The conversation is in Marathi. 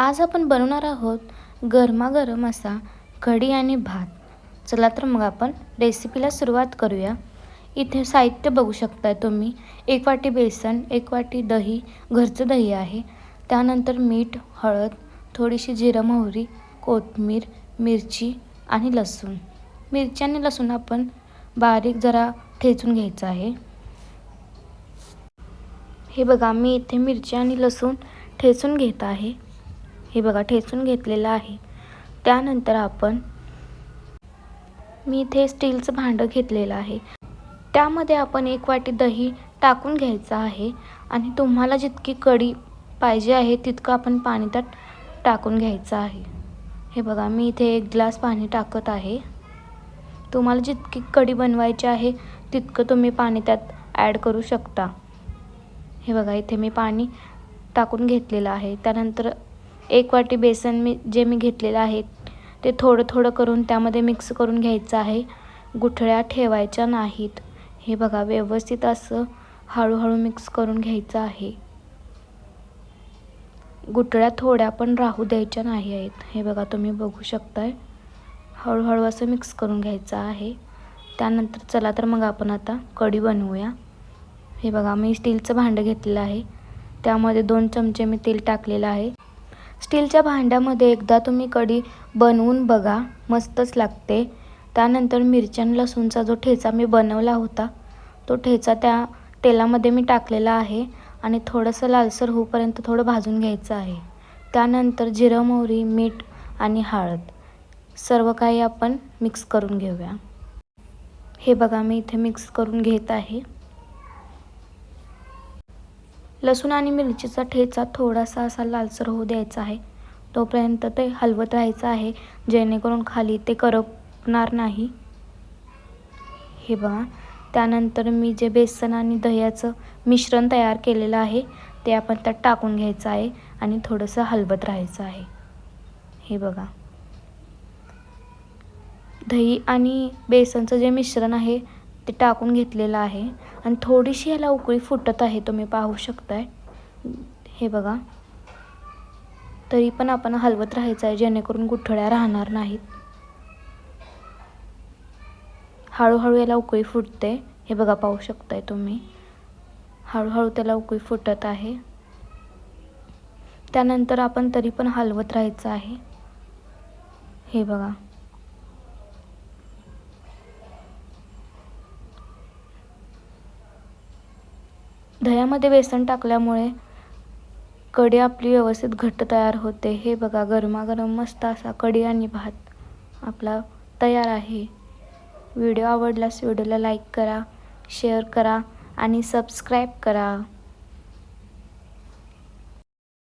आज आपण बनवणार आहोत गरमागरम असा कढी आणि भात. चला तर मग आपण रेसिपीला सुरुवात करूया. इथे साहित्य बघू शकताय तुम्ही. एक वाटी बेसन एक वाटी दही घरचं दही आहे. त्यानंतर मीठ हळद थोडीशी जिरं मोहरी कोथिंबीर मिरची आणि लसूण. मिरची आणि लसूण आपण बारीक जरा ठेचून घ्यायचं आहे. हे बघा मी इथे मिरची आणि लसूण ठेचून घेत आहे. हे बघा ठेचून घेतलेलं आहे. त्यानंतर आपण मी इथे स्टीलचं भांडं घेतलेलं आहे. त्यामध्ये आपण एक वाटी दही टाकून घ्यायचं आहे आणि तुम्हाला जितकी कढी पाहिजे आहे तितकं आपण पाणी त्यात टाकून घ्यायचं आहे. हे बघा मी इथे एक ग्लास पाणी टाकत आहे. तुम्हाला जितकी कढी बनवायची आहे तितकं तुम्ही पाणी त्यात ॲड करू शकता. हे बघा इथे मी पाणी टाकून घेतलेलं आहे. त्यानंतर एक वाटी बेसन मी जे मी घेतलेलं आहे ते थोडं थोडं करून त्यामध्ये मिक्स करून घ्यायचं आहे. गुठळ्या ठेवायच्या नाहीत. हे बघा व्यवस्थित असं हळूहळू मिक्स करून घ्यायचं आहे. गुठळ्या थोड्या पण राहू द्यायच्या नाही आहेत. हे बघा तुम्ही बघू शकताय. हळूहळू असं मिक्स करून घ्यायचं आहे. त्यानंतर चला तर मग आपण आता कढी बनवूया. हे बघा मी स्टीलचं भांडं घेतलेलं आहे. त्यामध्ये दोन चमचे मी तेल टाकलेलं आहे. स्टीलच्या भांड्यामध्ये एकदा तुम्ही कढी बनवून बघा मस्तच लागते. त्यानंतर मिरच्या आणि लसूणचा जो ठेचा मी बनवला होता तो ठेचा त्या तेलामध्ये मी टाकलेला आहे आणि थोडंसं लालसर होऊपर्यंत थोडं भाजून घ्यायचं आहे. त्यानंतर जिरं मोहरी मीठ आणि हळद सर्व काही आपण मिक्स करून घेऊया. हे बघा मी इथे मिक्स करून घेत आहे. लसूण आणि मिरचीचा ठेचा थोडासा असा लालसर होऊ द्यायचा आहे. तोपर्यंत ते हलवत राहायचं आहे जेणेकरून खाली ते करपणार नाही. हे बघा. त्यानंतर मी जे बेसन आणि दह्याचं मिश्रण तयार केलेलं आहे ते आपण त्यात टाकून घ्यायचं आहे आणि थोडंसं हलवत राहायचं आहे. हे बघा. दही आणि बेसनचं जे मिश्रण आहे ते टाकून घेतलेलं आहे. आणि थोडीशी ह्याला उकळी फुटत आहे तुम्ही पाहू शकताय. हे बघा. तरी पण आपण हलवत राहायचं आहे जेणेकरून गुठळ्या राहणार नाहीत. हळूहळू याला उकळी फुटते. हे बघा पाहू शकताय तुम्ही. हळूहळू त्याला उकळी फुटत आहे. त्यानंतर आपण तरी पण हलवत राहायचं आहे. हे बघा. दह्यामध्ये बेसन टाकल्यामुळे कढी आपली व्यवस्थित घट्ट तयार होते. हे बघा गरमागरम मस्त असा कढी आणि भात आपला तयार आहे. व्हिडिओ आवडल्यास व्हिडिओला लाईक करा शेअर करा आणि सबस्क्राईब करा.